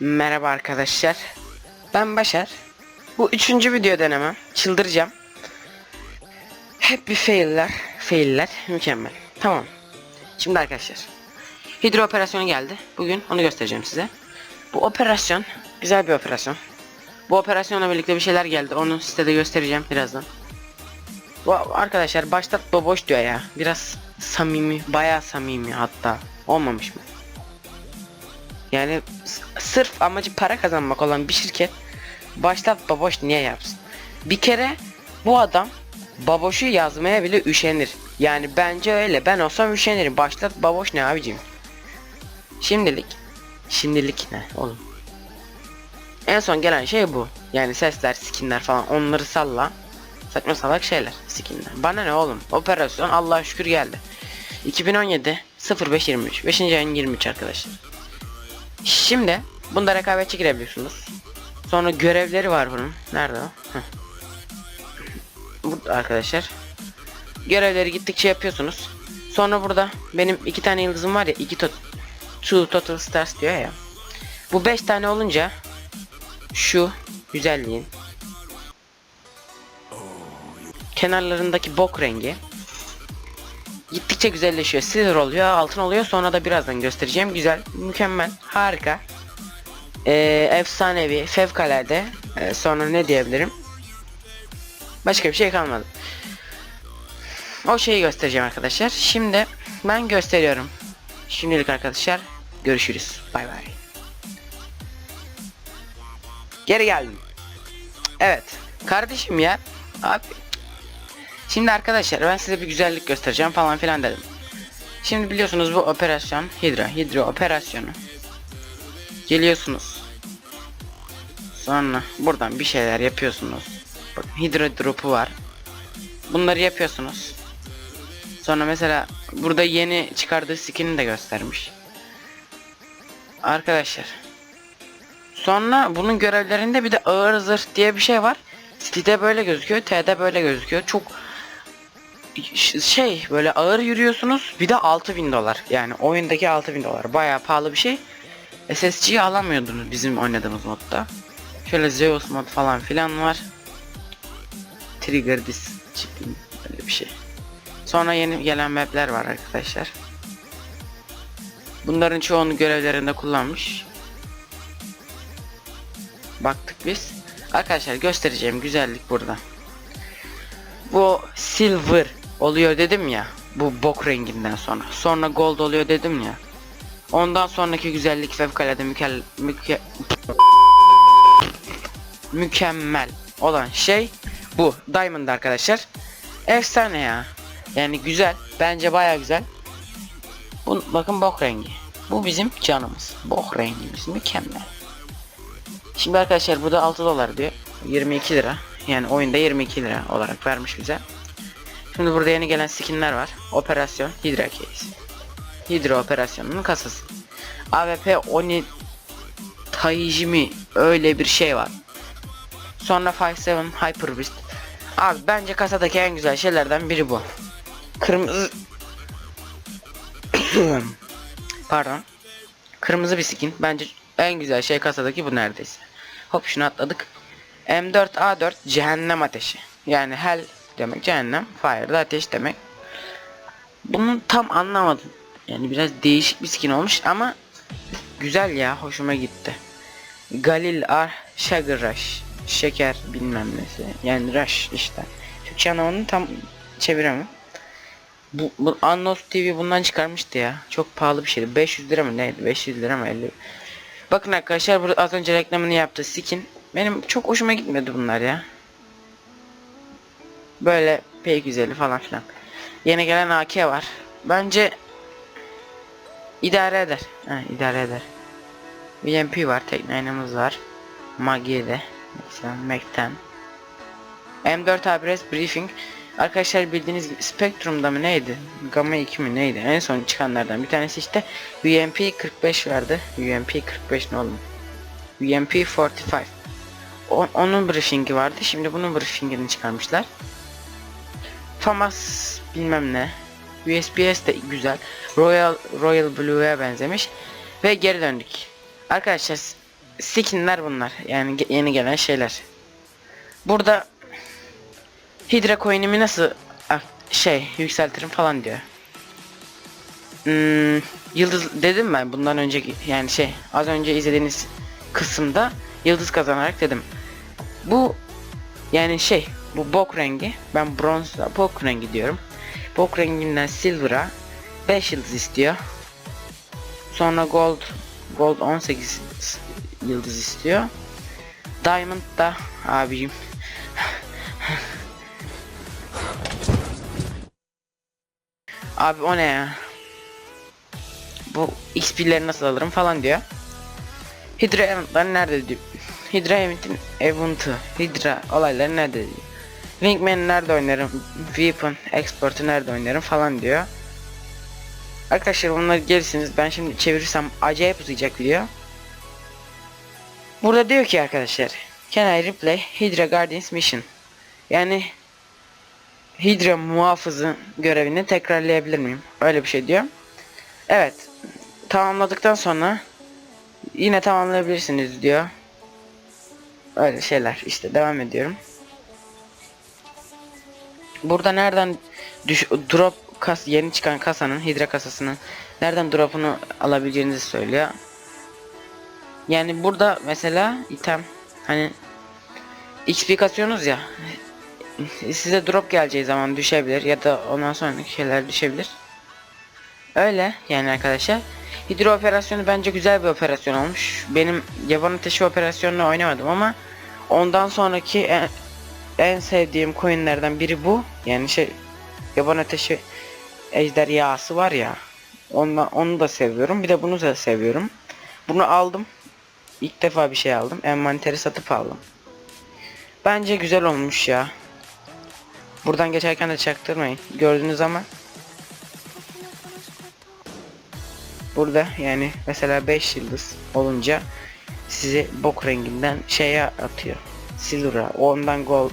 Merhaba arkadaşlar. Ben Başar. Bu üçüncü video denemem. Çıldıracağım. Hep bir failler. Failler. Mükemmel. Tamam. Şimdi arkadaşlar. Hidro operasyonu geldi. Bugün onu göstereceğim size. Bu operasyon güzel bir operasyon. Bu operasyonla birlikte bir şeyler geldi. Onu size de göstereceğim birazdan. Bu arkadaşlar başta boş diyor ya. Biraz samimi, bayağı samimi hatta. Olmamış mı? Yani sırf amacı para kazanmak olan bir şirket başlat baboş niye yapsın? Bir kere bu adam baboşu yazmaya bile üşenir. Yani bence öyle. Ben olsam üşenirim. Başlat baboş ne abicim? Şimdilik. Şimdilik ne oğlum? En son gelen şey bu. Yani sesler, skinler falan onları salla. Saçma salak şeyler skinler. Bana ne oğlum? Operasyon Allah'a şükür geldi. 2017 0523 5. ayın 23 arkadaşlar. Şimdi bunda rekabetçi girebiliyorsunuz. Sonra görevleri var bunun. Nerede o? Burada arkadaşlar. Görevleri gittikçe yapıyorsunuz. Sonra burada benim iki tane yıldızım var ya. iki tot two total stars diyor ya. Bu beş tane olunca şu güzelliğin kenarlarındaki bok rengi gittikçe güzelleşiyor. Silver oluyor, altın oluyor. Sonra da birazdan göstereceğim. Güzel, mükemmel, harika. Ee, efsanevi, fevkalade. Ee, sonra ne diyebilirim? Başka bir şey kalmadı. O şeyi göstereceğim arkadaşlar. Şimdi ben gösteriyorum. Şimdilik arkadaşlar görüşürüz. Bay bay. Geri geldim. Evet. Kardeşim ya. Abi. Şimdi arkadaşlar ben size bir güzellik göstereceğim falan filan dedim. Şimdi biliyorsunuz bu operasyon Hidra, Hidro operasyonu. Geliyorsunuz. Sonra buradan bir şeyler yapıyorsunuz. Bakın Hidra drop'u var. Bunları yapıyorsunuz. Sonra mesela burada yeni çıkardığı skin'i de göstermiş. Arkadaşlar. Sonra bunun görevlerinde bir de ağır zırh diye bir şey var. Steam'de böyle gözüküyor, T'de böyle gözüküyor. Çok şey böyle ağır yürüyorsunuz. Bir de 6000 dolar. Yani oyundaki 6000 dolar. Bayağı pahalı bir şey. SSG'yi alamıyordunuz bizim oynadığımız modda. Şöyle Zeus mod falan filan var. Trigger dis çipim böyle bir şey. Sonra yeni gelen mapler var arkadaşlar. Bunların çoğunu görevlerinde kullanmış. Baktık biz. Arkadaşlar göstereceğim güzellik burada. Bu silver oluyor dedim ya. Bu bok renginden sonra. Sonra gold oluyor dedim ya. Ondan sonraki güzellik fevkalade mükel müke mükemmel olan şey bu. Diamond arkadaşlar. Efsane ya. Yani güzel. Bence baya güzel. Bu, bakın bok rengi. Bu bizim canımız. Bok rengimiz mükemmel. Şimdi arkadaşlar burada 6 dolar diyor. 22 lira. Yani oyunda 22 lira olarak vermiş bize. Şimdi burada yeni gelen skinler var. Operasyon Hydra Case. Hydra operasyonunun kasası. AWP Oni Taijimi öyle bir şey var. Sonra 57 Hyper Beast. Abi bence kasadaki en güzel şeylerden biri bu. Kırmızı Pardon. Kırmızı bir skin. Bence en güzel şey kasadaki bu neredeyse. Hop şunu atladık. M4A4 cehennem ateşi. Yani hell demek cehennem. Fire da ateş demek. Bunu tam anlamadım. Yani biraz değişik bir skin olmuş ama güzel ya hoşuma gitti. Galil Ar Rush. Şeker bilmem nesi. Yani Rush işte. Türkçe anlamını tam çeviremem. Bu, bu Annos TV bundan çıkarmıştı ya. Çok pahalı bir şeydi. 500 lira mı neydi? 500 lira mı 50? Bakın arkadaşlar burada az önce reklamını yaptı skin. Benim çok hoşuma gitmedi bunlar ya. Böyle pek güzeli falan filan. Yeni gelen AK var. Bence idare eder. Ha, idare eder. VMP var, Tek9'ımız var. Magi'de. Mesela Mac'ten. M4 ABS Briefing. Arkadaşlar bildiğiniz gibi Spectrum'da mı neydi? Gamma 2 mi neydi? En son çıkanlardan bir tanesi işte UMP 45 vardı. UMP 45 ne oğlum? UMP 45. O, onun briefingi vardı. Şimdi bunun briefingini çıkarmışlar. FAMAS bilmem ne. USPS de güzel. Royal Royal Blue'ya benzemiş. Ve geri döndük. Arkadaşlar skinler bunlar. Yani yeni gelen şeyler. Burada Hydra coin'imi nasıl şey yükseltirim falan diyor. Hmm, yıldız dedim ben bundan önceki yani şey az önce izlediğiniz kısımda yıldız kazanarak dedim. Bu yani şey bu bok rengi ben bronzla bok rengi diyorum. Bok renginden silver'a 5 yıldız istiyor. Sonra gold gold 18 yıldız istiyor. Diamond da abicim Abi o ne ya? Bu XP'leri nasıl alırım falan diyor. Hydra eventler nerede diyor. Hydra eventin event'ı. Hydra olayları nerede diyor. Wingman nerede oynarım? Weapon export'u nerede oynarım falan diyor. Arkadaşlar bunları gelirsiniz. Ben şimdi çevirirsem acayip uzayacak video. Burada diyor ki arkadaşlar. Can I replay Hydra Guardians mission? Yani Hydra muhafızı görevini tekrarlayabilir miyim? Öyle bir şey diyor. Evet. Tamamladıktan sonra yine tamamlayabilirsiniz diyor. Öyle şeyler. İşte devam ediyorum. Burada nereden düş drop kas yeni çıkan kasanın Hydra kasasının nereden drop'unu alabileceğinizi söylüyor. Yani burada mesela item hani XP ya size drop geleceği zaman düşebilir ya da ondan sonraki şeyler düşebilir. Öyle yani arkadaşlar. Hidro operasyonu bence güzel bir operasyon olmuş. Benim yaban ateşi operasyonunu oynamadım ama ondan sonraki en sevdiğim coinlerden biri bu. Yani şey yaban ateşi ejderhası var ya. Ondan, onu da seviyorum. Bir de bunu da seviyorum. Bunu aldım. İlk defa bir şey aldım. Envanteri satıp aldım. Bence güzel olmuş ya. Buradan geçerken de çaktırmayın. Gördüğünüz ama burada yani mesela 5 yıldız olunca sizi bok renginden şeye atıyor. Silver'a. Ondan gol.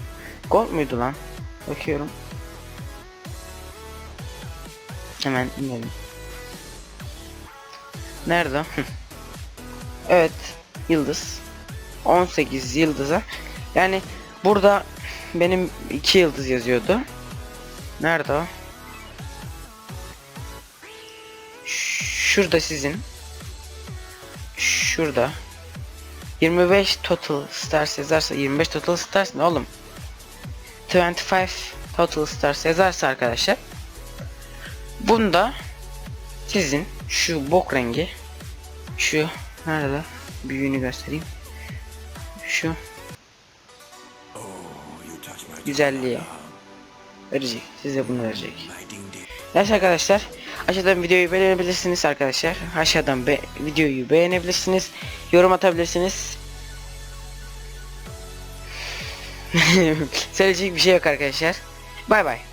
Gol muydu lan? Bakıyorum. Hemen inelim. Nerede? evet. Yıldız. 18 yıldıza. Yani burada benim 2 yıldız yazıyordu. Nerede o? Şurada sizin. Şurada. 25 total stars yazarsa 25 total stars ne oğlum? 25 total stars yazarsa arkadaşlar. Bunda sizin şu bok rengi şu nerede büyüğünü göstereyim. Şu güzelliği verecek. Size bunu verecek. Evet arkadaşlar aşağıdan videoyu beğenebilirsiniz arkadaşlar. Aşağıdan be videoyu beğenebilirsiniz. Yorum atabilirsiniz. Söyleyecek bir şey yok arkadaşlar. Bay bay.